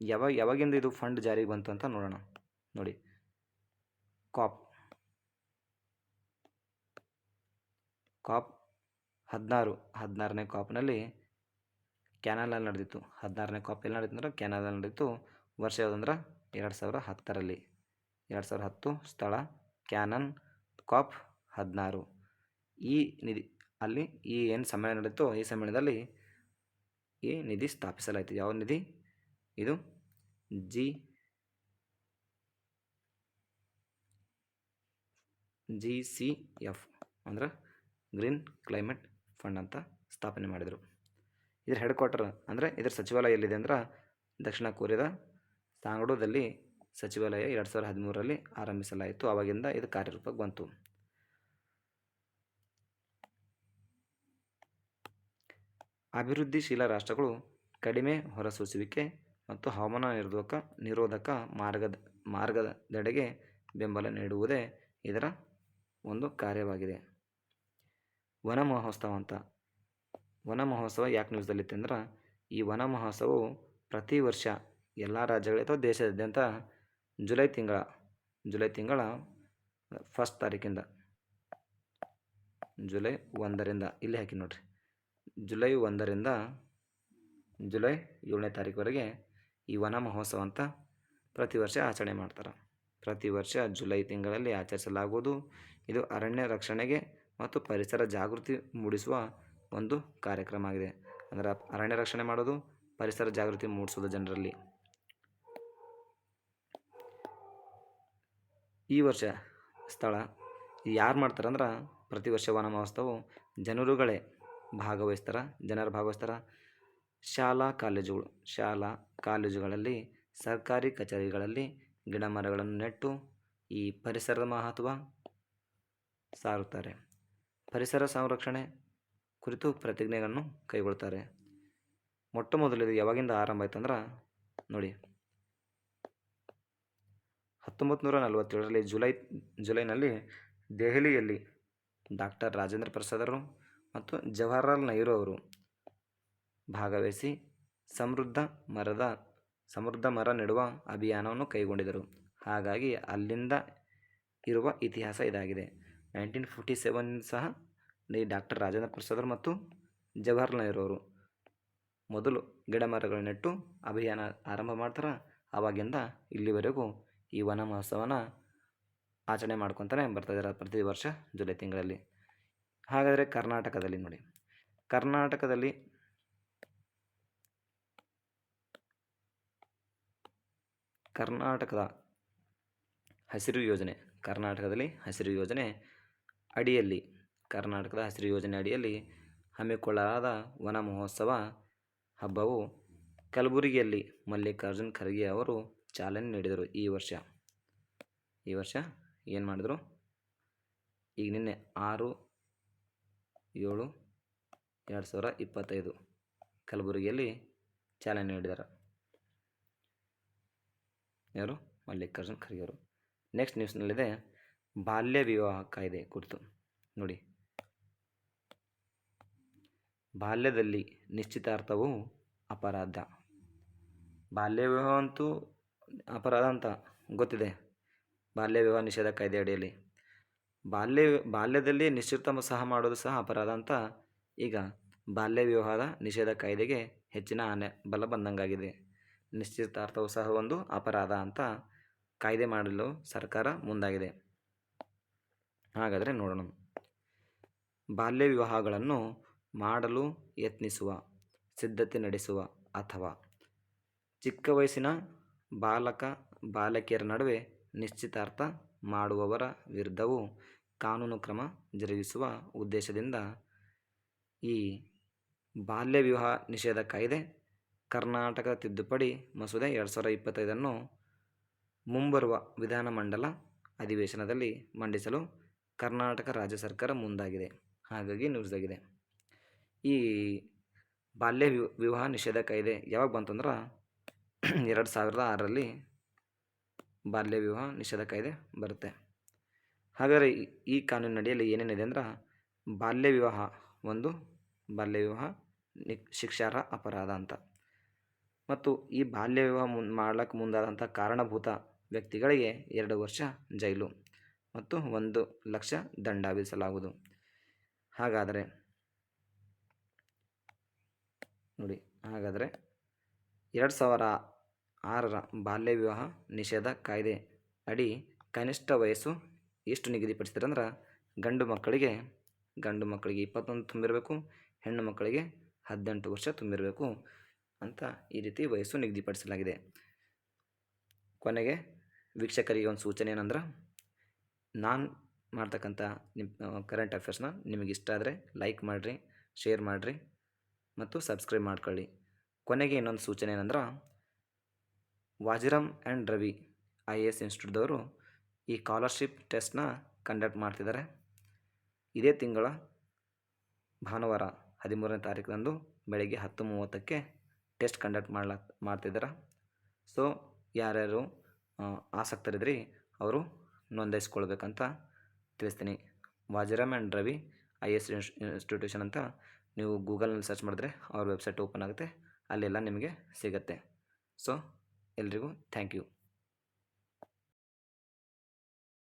A: ಯಾವಾಗ ಯಾವಾಗಿಂದ ಇದು ಫಂಡ್ ಜಾರಿಗೆ ಬಂತು ಅಂತ ನೋಡೋಣ. ನೋಡಿ. ಕಾಪ್. ಕಾಪ್ ಹದಿನಾರು, ಹದಿನಾರನೇ ಕಾಪ್ನಲ್ಲಿ ಕ್ಯಾನಡಾದಲ್ಲಿ ನಡೆದಿತ್ತು. ಹದಿನಾರನೇ ಕಾಪ್ ಎಲ್ಲಿ ನಡೆದಿತ್ತು ಅಂದ್ರೆ ನಡೆದಿತ್ತು. ವರ್ಷ ಯಾವುದಂದ್ರೆ? ಎರಡು ಸಾವಿರ ಹತ್ತರಲ್ಲಿ. ಎರಡು ಸಾವಿರ ಹತ್ತು ಸ್ಥಳ ಕ್ಯಾನನ್ ಕಾಪ್ ಹದಿನಾರು. ಈ ನಿಧಿ, ಅಲ್ಲಿ ಈ ಏನು ಸಮ್ಮೇಳನ ನಡೀತು ಈ ಸಮ್ಮೇಳನದಲ್ಲಿ ಈ ನಿಧಿ ಸ್ಥಾಪಿಸಲಾಯಿತು. ಯಾವ ನಿಧಿ? ಇದು ಜಿ ಜಿ ಸಿ ಎಫ್ ಅಂದ್ರೆ ಗ್ರೀನ್ ಕ್ಲೈಮೇಟ್ ಫಂಡ್ ಅಂತ ಸ್ಥಾಪನೆ ಮಾಡಿದರು. ಇದರ ಹೆಡ್ ಕ್ವಾರ್ಟರ್ ಅಂದರೆ ಇದರ ಸಚಿವಾಲಯ ಎಲ್ಲಿದೆ ಅಂದ್ರೆ ದಕ್ಷಿಣ ಕೊರಿಯಾದ ಸಾಂಗ್ಡೋದಲ್ಲಿ ಸಚಿವಾಲಯ ಎರಡು ಸಾವಿರದ ಹದಿಮೂರರಲ್ಲಿ ಆರಂಭಿಸಲಾಯಿತು. ಆವಾಗಿಂದ ಇದು ಕಾರ್ಯರೂಪಕ್ಕೆ ಬಂತು. ಅಭಿವೃದ್ಧಿಶೀಲ ರಾಷ್ಟ್ರಗಳು ಕಡಿಮೆ ಹೊರಸೂಸುವಿಕೆ ಮತ್ತು ಹವಾಮಾನ ನಿರೋಧಕ ನಿರೋಧಕ ಮಾರ್ಗದ, ಮಾರ್ಗದೆಡೆಗೆ ಬೆಂಬಲ ನೀಡುವುದೇ ಇದರ ಒಂದು ಕಾರ್ಯವಾಗಿದೆ. ವನ ಮಹೋತ್ಸವ ಅಂತ. ವನ ಮಹೋತ್ಸವ ಯಾಕೆ ನ್ಯೂಸ್ದಲ್ಲಿತ್ತು ಅಂದ್ರೆ ಈ ವನ ಮಹೋತ್ಸವವು ಪ್ರತಿ ವರ್ಷ ಎಲ್ಲ ರಾಜ್ಯಗಳ ಅಥವಾ ದೇಶದಾದ್ಯಂತ ಜುಲೈ ತಿಂಗಳ ಜುಲೈ ತಿಂಗಳ ಫಸ್ಟ್ ತಾರೀಕಿಂದ ಜುಲೈ ಒಂದರಿಂದ, ಇಲ್ಲಿ ಹಾಕಿ ನೋಡ್ರಿ. ಜುಲೈ ಒಂದರಿಂದ ಜುಲೈ ಏಳನೇ ತಾರೀಕುವರೆಗೆ ಈ ವನ ಮಹೋತ್ಸವ ಅಂತ ಪ್ರತಿ ವರ್ಷ ಆಚರಣೆ ಮಾಡ್ತಾರೆ. ಪ್ರತಿ ವರ್ಷ ಜುಲೈ ತಿಂಗಳಲ್ಲಿ ಆಚರಿಸಲಾಗುವುದು. ಇದು ಅರಣ್ಯ ರಕ್ಷಣೆಗೆ ಮತ್ತು ಪರಿಸರ ಜಾಗೃತಿ ಮೂಡಿಸುವ ಒಂದು ಕಾರ್ಯಕ್ರಮ ಆಗಿದೆ. ಅಂದರೆ ಅರಣ್ಯ ರಕ್ಷಣೆ ಮಾಡೋದು, ಪರಿಸರ ಜಾಗೃತಿ ಮೂಡಿಸೋದು ಜನರಲ್ಲಿ. ಈ ವರ್ಷ ಸ್ಥಳ ಯಾರು ಮಾಡ್ತಾರೆ ಅಂದ್ರೆ ಪ್ರತಿ ವರ್ಷ ವನ ಮಹೋತ್ಸವ ಜನರುಗಳೇ ಭಾಗವಹಿಸ್ತಾರೆ, ಜನರು ಭಾಗವಹಿಸ್ತಾರೆ. ಶಾಲಾ ಕಾಲೇಜುಗಳು, ಶಾಲಾ ಕಾಲೇಜುಗಳಲ್ಲಿ, ಸರ್ಕಾರಿ ಕಚೇರಿಗಳಲ್ಲಿ ಗಿಡ ಮರಗಳನ್ನು ನೆಟ್ಟು ಈ ಪರಿಸರದ ಮಹತ್ವ ಸಾರುತ್ತಾರೆ. ಪರಿಸರ ಸಂರಕ್ಷಣೆ ಕುರಿತು ಪ್ರತಿಜ್ಞೆಗಳನ್ನು ಕೈಗೊಳ್ತಾರೆ. ಮೊಟ್ಟ ಮೊದಲಿದು ಯಾವಾಗಿಂದ ಆರಂಭ ಆಯ್ತು ಅಂದ್ರೆ ನೋಡಿ. ಹತ್ತೊಂಬತ್ತು ನೂರ ನಲವತ್ತೇಳರಲ್ಲಿ ಜುಲೈ, ಜುಲೈನಲ್ಲಿ ದೆಹಲಿಯಲ್ಲಿ ಡಾಕ್ಟರ್ ರಾಜೇಂದ್ರ ಪ್ರಸಾದರು ಮತ್ತು ಜವಾಹರ್ಲಾಲ್ ನೆಹರು ಅವರು ಭಾಗವಹಿಸಿ ಸಮೃದ್ಧ ಮರದ, ಸಮೃದ್ಧ ಮರ ನೆಡುವ ಅಭಿಯಾನವನ್ನು ಕೈಗೊಂಡಿದ್ದರು. ಹಾಗಾಗಿ ಅಲ್ಲಿಂದ ಇರುವ ಇತಿಹಾಸ ಇದಾಗಿದೆ. ನೈನ್ಟೀನ್ ಫಿಫ್ಟಿ ಸೆವೆನ್ ಸಹ ಈ ಡಾಕ್ಟರ್ ರಾಜೇಂದ್ರ ಪ್ರಸಾದರು ಮತ್ತು ಜವಾಹರ್ಲಾಲ್ ನೆಹರು ಅವರು ಮೊದಲು ಗಿಡ ನೆಟ್ಟು ಅಭಿಯಾನ ಆರಂಭ ಮಾಡ್ತಾರೆ. ಆವಾಗಿಂದ ಇಲ್ಲಿವರೆಗೂ ಈ ವನ ಮಹೋತ್ಸವನ ಆಚರಣೆ ಮಾಡ್ಕೊತಾನೆ ಬರ್ತಾಯಿದ್ದಾರೆ ಪ್ರತಿ ವರ್ಷ ಜುಲೈ ತಿಂಗಳಲ್ಲಿ. ಹಾಗಾದರೆ ಕರ್ನಾಟಕದಲ್ಲಿ ನೋಡಿ. ಕರ್ನಾಟಕದಲ್ಲಿ ಕರ್ನಾಟಕದ ಹಸಿರು ಯೋಜನೆ, ಕರ್ನಾಟಕದಲ್ಲಿ ಹಸಿರು ಯೋಜನೆ ಅಡಿಯಲ್ಲಿ, ಕರ್ನಾಟಕದ ಹಸಿರು ಯೋಜನೆ ಅಡಿಯಲ್ಲಿ ಹಮ್ಮಿಕೊಳ್ಳಲಾದ ವನ ಮಹೋತ್ಸವ ಹಬ್ಬವು ಕಲಬುರಗಿಯಲ್ಲಿ ಮಲ್ಲಿಕಾರ್ಜುನ್ ಖರ್ಗೆ ಅವರು ಚಾಲನೆ ನೀಡಿದರು ಈ ವರ್ಷ. ಈ ವರ್ಷ ಏನು ಮಾಡಿದರು? ಈಗ ನಿನ್ನೆ ಆರು, ಏಳು, ಎರಡು ಸಾವಿರ ಇಪ್ಪತ್ತೈದು ಕಲಬುರಗಿಯಲ್ಲಿ ಚಾಲನೆ ನೀಡಿದರು ಯಾರು? ಮಲ್ಲಿಕಾರ್ಜುನ್ ಖರ್ಗೆ ಅವರು. ನೆಕ್ಸ್ಟ್ ನ್ಯೂಸ್ನಲ್ಲಿದೆ ಬಾಲ್ಯ ವಿವಾಹ ಕಾಯ್ದೆ ಕುರಿತು. ನೋಡಿ. ಬಾಲ್ಯದಲ್ಲಿ ನಿಶ್ಚಿತಾರ್ಥವು ಅಪರಾಧ. ಬಾಲ್ಯ ವಿವಾಹ ಅಂತೂ ಅಪರಾಧ ಅಂತ ಗೊತ್ತಿದೆ. ಬಾಲ್ಯ ವಿವಾಹ ನಿಷೇಧ ಕಾಯ್ದೆ ಅಡಿಯಲ್ಲಿ. ಬಾಲ್ಯ ಬಾಲ್ಯದಲ್ಲಿ ನಿಶ್ಚಿತ ಸಹ ಮಾಡೋದು ಸಹ ಅಪರಾಧ ಅಂತ ಈಗ ಬಾಲ್ಯ ವಿವಾಹದ ನಿಷೇಧ ಕಾಯ್ದೆಗೆ ಹೆಚ್ಚಿನ ಆನೆ, ಬಲ ಬಂದಂಗಾಗಿದೆ. ನಿಶ್ಚಿತಾರ್ಥವು ಸಹ ಒಂದು ಅಪರಾಧ ಅಂತ ಕಾಯ್ದೆ ಮಾಡಲು ಸರ್ಕಾರ ಮುಂದಾಗಿದೆ. ಹಾಗಾದರೆ ನೋಡೋಣ. ಬಾಲ್ಯ ವಿವಾಹಗಳನ್ನು ಮಾಡಲು ಯತ್ನಿಸುವ, ಸಿದ್ಧತೆ ನಡೆಸುವ ಅಥವಾ ಚಿಕ್ಕ ವಯಸ್ಸಿನ ಬಾಲಕ, ಬಾಲಕಿಯರ ನಡುವೆ ನಿಶ್ಚಿತಾರ್ಥ ಮಾಡುವವರ ವಿರುದ್ಧವೂ ಕಾನೂನು ಕ್ರಮ ಜರುಗಿಸುವ ಉದ್ದೇಶದಿಂದ ಈ ಬಾಲ್ಯ ವಿವಾಹ ನಿಷೇಧ ಕಾಯ್ದೆ ಕರ್ನಾಟಕ ತಿದ್ದುಪಡಿ ಮಸೂದೆ ಎರಡು ಸಾವಿರದ ಇಪ್ಪತ್ತೈದನ್ನು ಮುಂಬರುವ ವಿಧಾನಮಂಡಲ ಅಧಿವೇಶನದಲ್ಲಿ ಮಂಡಿಸಲು ಕರ್ನಾಟಕ ರಾಜ್ಯ ಸರ್ಕಾರ ಮುಂದಾಗಿದೆ. ಹಾಗಾಗಿ ನ್ಯೂಸ್ ಆಗಿದೆ ಈ ಬಾಲ್ಯ ವಿವಾಹ ನಿಷೇಧ ಕಾಯ್ದೆ ಯಾವಾಗ ಬಂತಂದ್ರೆ ಎರಡು ಸಾವಿರದ ಆರರಲ್ಲಿ ಬಾಲ್ಯ ವಿವಾಹ ನಿಷೇಧ ಕಾಯ್ದೆ ಬರುತ್ತೆ. ಹಾಗಾದರೆ ಈ- ಈ ಕಾನೂನಿನಡಿಯಲ್ಲಿ ಏನೇನಿದೆ ಅಂದ್ರೆ ಬಾಲ್ಯ ವಿವಾಹ ಒಂದು ಬಾಲ್ಯ ವಿವಾಹ ನಿ ಶಿಕ್ಷಾರ್ಹ ಅಪರಾಧ ಅಂತ. ಮತ್ತು ಈ ಬಾಲ್ಯ ವಿವಾಹ ಮುನ್ ಮಾಡ್ಲಿಕ್ಕೆ ಮುಂದಾದಂಥ ಕಾರಣಭೂತ ವ್ಯಕ್ತಿಗಳಿಗೆ ಎರಡು ವರ್ಷ ಜೈಲು. ಮತ್ತು ಒಂದು ಲಕ್ಷ ದಂಡ ವಿಧಿಸಲಾಗುವುದು. ಹಾಗಾದರೆ ನೋಡಿ, ಹಾಗಾದರೆ ಎರಡು ಸಾವಿರ ಆರರ ಬಾಲ್ಯ ವಿವಾಹ ನಿಷೇಧ ಕಾಯ್ದೆ ಅಡಿ ಕನಿಷ್ಠ ವಯಸ್ಸು ಎಷ್ಟು ನಿಗದಿಪಡಿಸ್ತಾರೆ ಅಂದ್ರೆ ಗಂಡು ಮಕ್ಕಳಿಗೆ ಗಂಡು ಮಕ್ಕಳಿಗೆ ಇಪ್ಪತ್ತೊಂದು ತುಂಬಿರಬೇಕು, ಹೆಣ್ಣು ಮಕ್ಕಳಿಗೆ ಹದಿನೆಂಟು ವರ್ಷ ತುಂಬಿರಬೇಕು ಅಂತ ಈ ರೀತಿ ವಯಸ್ಸು ನಿಗದಿಪಡಿಸಲಾಗಿದೆ. ಕೊನೆಗೆ ವೀಕ್ಷಕರಿಗೆ ಒಂದು ಸೂಚನೆ ಏನಂದ್ರೆ ನಾನು ಮಾಡ್ತಕ್ಕಂಥ ನಿಮ್ಮ ಕರೆಂಟ್ ಅಫೇರ್ಸ್ನ ನಿಮಗೆ ಇಷ್ಟ ಆದರೆ ಲೈಕ್ ಮಾಡಿರಿ ಶೇರ್ ಮಾಡಿರಿ ಮತ್ತು ಸಬ್ಸ್ಕ್ರೈಬ್ ಮಾಡ್ಕೊಳ್ಳಿ. ಕೊನೆಗೆ ಇನ್ನೊಂದು ಸೂಚನೆ ಏನಂದ್ರೆ, Vajiram and Ravi I A S ಇನ್ಸ್ಟಿಟ್ಯೂಟ್ದವರು ಈ ಸ್ಕಾಲರ್ಶಿಪ್ ಟೆಸ್ಟ್ನ ಕಂಡಕ್ಟ್ ಮಾಡ್ತಿದ್ದಾರೆ ಇದೇ ತಿಂಗಳ ಭಾನುವಾರ ಹದಿಮೂರನೇ ತಾರೀಕಿನಂದು ಬೆಳಗ್ಗೆ ಹತ್ತು ಮೂವತ್ತಕ್ಕೆ ಟೆಸ್ಟ್ ಕಂಡಕ್ಟ್ ಮಾಡ್ಲ ಮಾಡ್ತಿದ್ದಾರೆ ಸೊ ಯಾರ್ಯಾರು ಆಸಕ್ತರಿದ್ರಿ, ಅವರು ನೋಂದಾಯಿಸ್ಕೊಳ್ಬೇಕಂತ ತಿಳಿಸ್ತೀನಿ. Vajiram and Ravi, I S institution ಅಂತ ನೀವು ಗೂಗಲ್ನಲ್ಲಿ ಸರ್ಚ್ ಮಾಡಿದ್ರೆ ಅವ್ರ ವೆಬ್ಸೈಟ್ ಓಪನ್ ಆಗುತ್ತೆ. ಅಲ್ಲೆಲ್ಲ ನಿಮಗೆ ಸಿಗುತ್ತೆ. ಸೊ, ಎಲ್ರಿಗೂ ಥ್ಯಾಂಕ್ ಯು.